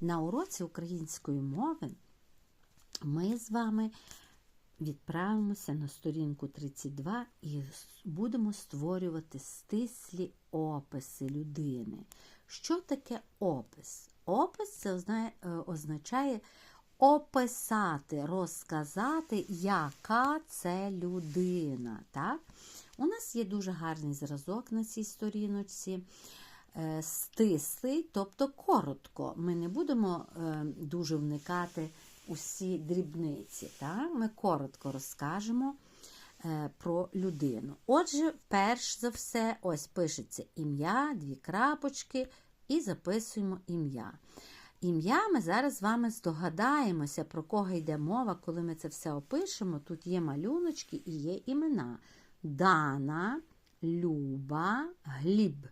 На уроці української мови ми з вами відправимося на сторінку 32 і будемо створювати стислі описи людини. Що таке опис? Опис це е, означає описати, розказати, яка це людина. Так? У нас є дуже гарний зразок на цій сторіночці. Е, Стислий, тобто коротко. Ми не будемо е, дуже вникати у всі дрібниці. Так? Ми коротко розкажемо е, про людину. Отже, перш за все, ось пишеться ім'я, дві крапочки, і записуємо ім'я. Ім'я ми зараз з вами здогадаємося, про кого йде мова, коли ми це все опишемо. Тут є малюночки і є імена. Дана, Люба, Гліб.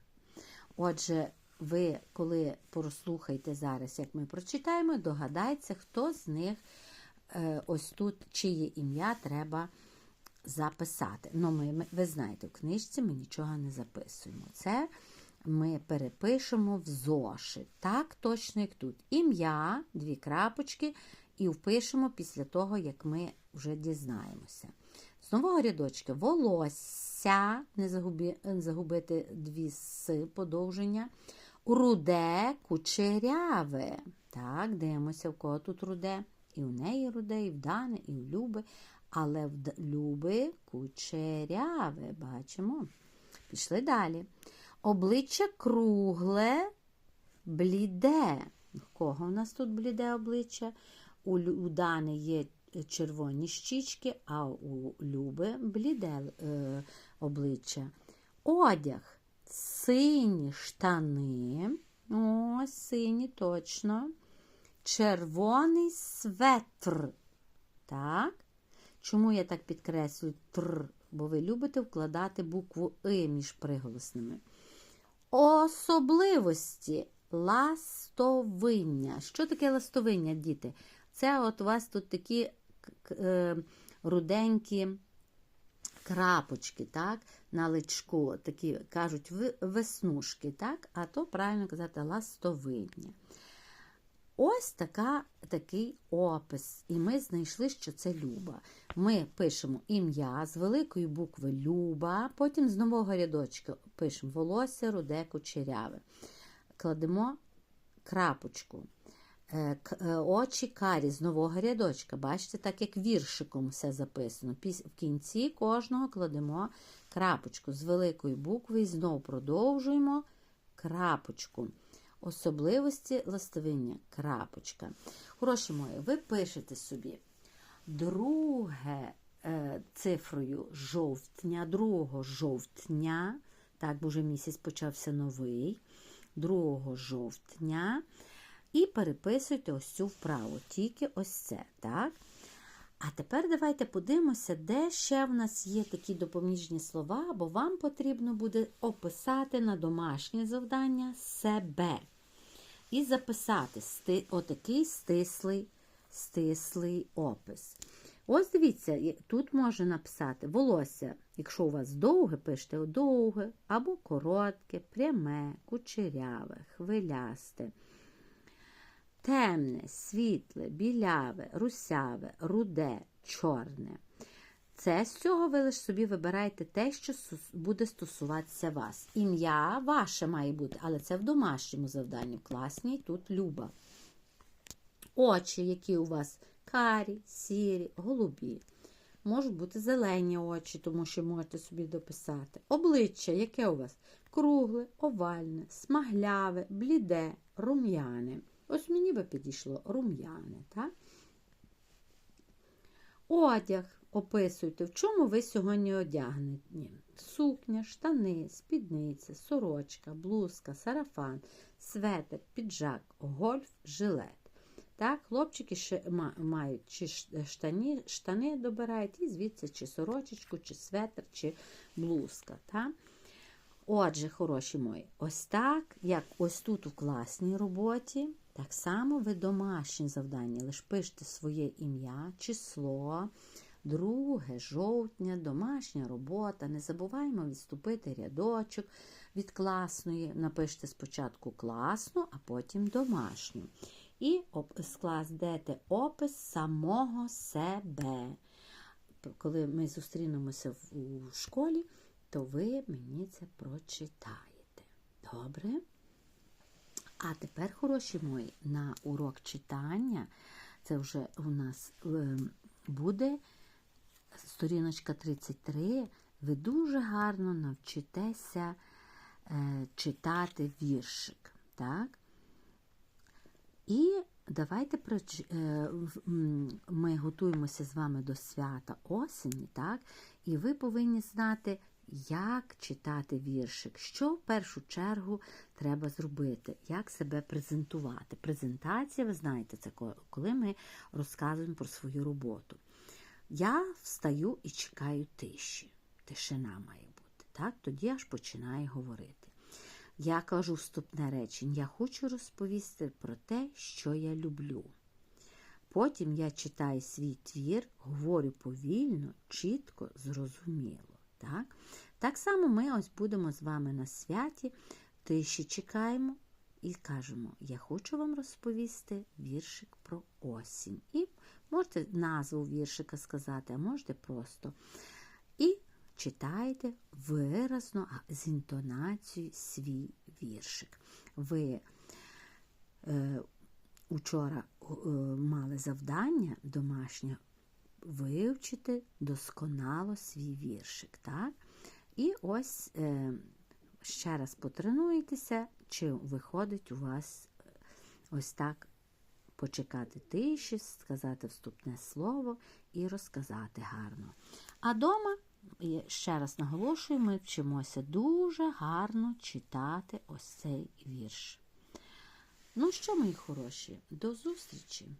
Отже, ви, коли прослухаєте зараз, як ми прочитаємо, догадайтеся, хто з них е, ось тут, чиє ім'я треба записати. Ну, ми, ви знаєте, в книжці ми нічого не записуємо. Це ми перепишемо в зошит. Так, точно як тут. Ім'я, дві крапочки, і впишемо після того, як ми вже дізнаємося. З нового рядочка волосся, не, загубити дві с подовження. Руде, кучеряве. Так, дивимося, в кого тут руде. І у неї руде, і в Дани, і в Люби. Але в Люби кучеряве. Бачимо. Пішли далі. Обличчя кругле, бліде. В кого в нас тут бліде обличчя? У, Дани є червоні щічки, а у Люби бліде е, обличчя. Одяг. Сині штани. Ось сині, точно. Червоний светр. Так? Чому я так підкреслюю тр? Бо ви любите вкладати букву И між приголосними. Особливості ластовиння. Що таке ластовиння, діти? Це от у вас тут такі е, руденькі крапочки, так, на личку, такі кажуть веснушки, так, а то правильно казати ластовиння. Ось така, такий опис. І ми знайшли, що це Люба. Ми пишемо ім'я з великої букви Люба, потім з нового рядочка пишемо волосся, руде, кучеряве. Кладемо крапочку. Е, е, Очі карі з нового рядочка. Бачите, так як віршиком все записано. В кінці кожного кладемо крапочку з великої букви і знову продовжуємо крапочку. Особливості ластовиння крапочка. Хороші мої, ви пишете собі друге е, цифрою жовтня, 2 жовтня, так, бо вже місяць почався новий, 2 жовтня. І переписуйте ось цю вправу, тільки ось це, так? А тепер давайте подивимося, де ще в нас є такі допоміжні слова, бо вам потрібно буде описати на домашнє завдання себе. І записати отакий стислий, стислий опис. Ось дивіться, тут можна написати волосся. Якщо у вас довге, пишете довге, або коротке, пряме, кучеряве, хвилясте. Темне, світле, біляве, русяве, руде, чорне. Це з цього ви лише собі вибираєте те, що буде стосуватися вас. Ім'я ваше має бути, але це в домашньому завданні. Класній тут Люба. Очі, які у вас карі, сірі, голубі. Можуть бути зелені очі, тому що можете собі дописати. Обличчя, яке у вас? Кругле, овальне, смагляве, бліде, рум'яне. Ось мені би підійшло рум'яне, так? Одяг описуйте, в чому ви сьогодні одягнені. Сукня, штани, спідниця, сорочка, блузка, сарафан, светр, піджак, гольф, жилет. Так, хлопчики ще мають чи ш- штані, штани добирають, і звідси чи сорочечку, чи светр, чи блузка. Так? Отже, хороші мої, ось так, як ось тут у класній роботі, так само ви домашні завдання. Лише пишете своє ім'я, число, 2 жовтня, домашня робота. Не забуваємо відступити рядочок від класної. Напишете спочатку класну, а потім домашню. і складете опис самого себе. Коли ми зустрінемося в- школі, то ви мені це прочитаєте. Добре? А тепер, хороші мої, на урок читання, це вже у нас е, буде сторіночка 33. Ви дуже гарно навчитеся е, читати віршик. Так? І давайте е, ми готуємося з вами до свята осені, так? І ви повинні знати, як читати віршик, що в першу чергу треба зробити, як себе презентувати. Презентація, ви знаєте, це коли ми розказуємо про свою роботу. Я встаю і чекаю тиші. Тишина має бути. Так? Тоді аж починаю говорити. Я кажу вступне речення. Я хочу розповісти про те, що я люблю. Потім я читаю свій твір, говорю повільно, чітко, зрозуміло. Так? так само ми ось будемо з вами на святі, тиші чекаємо і кажемо: Я хочу вам розповісти віршик про осінь. І можете назву віршика сказати, а можете просто. І читаєте виразно з інтонацією свій віршик. Ви е, учора е, мали завдання домашнє вивчити досконало свій віршик. Так? І ось е, ще раз потренуєтеся, чи виходить у вас е, ось так почекати тиші, сказати вступне слово і розказати гарно. А дома, ще раз наголошую, ми вчимося дуже гарно читати ось цей вірш. Ну що, мої хороші, до зустрічі!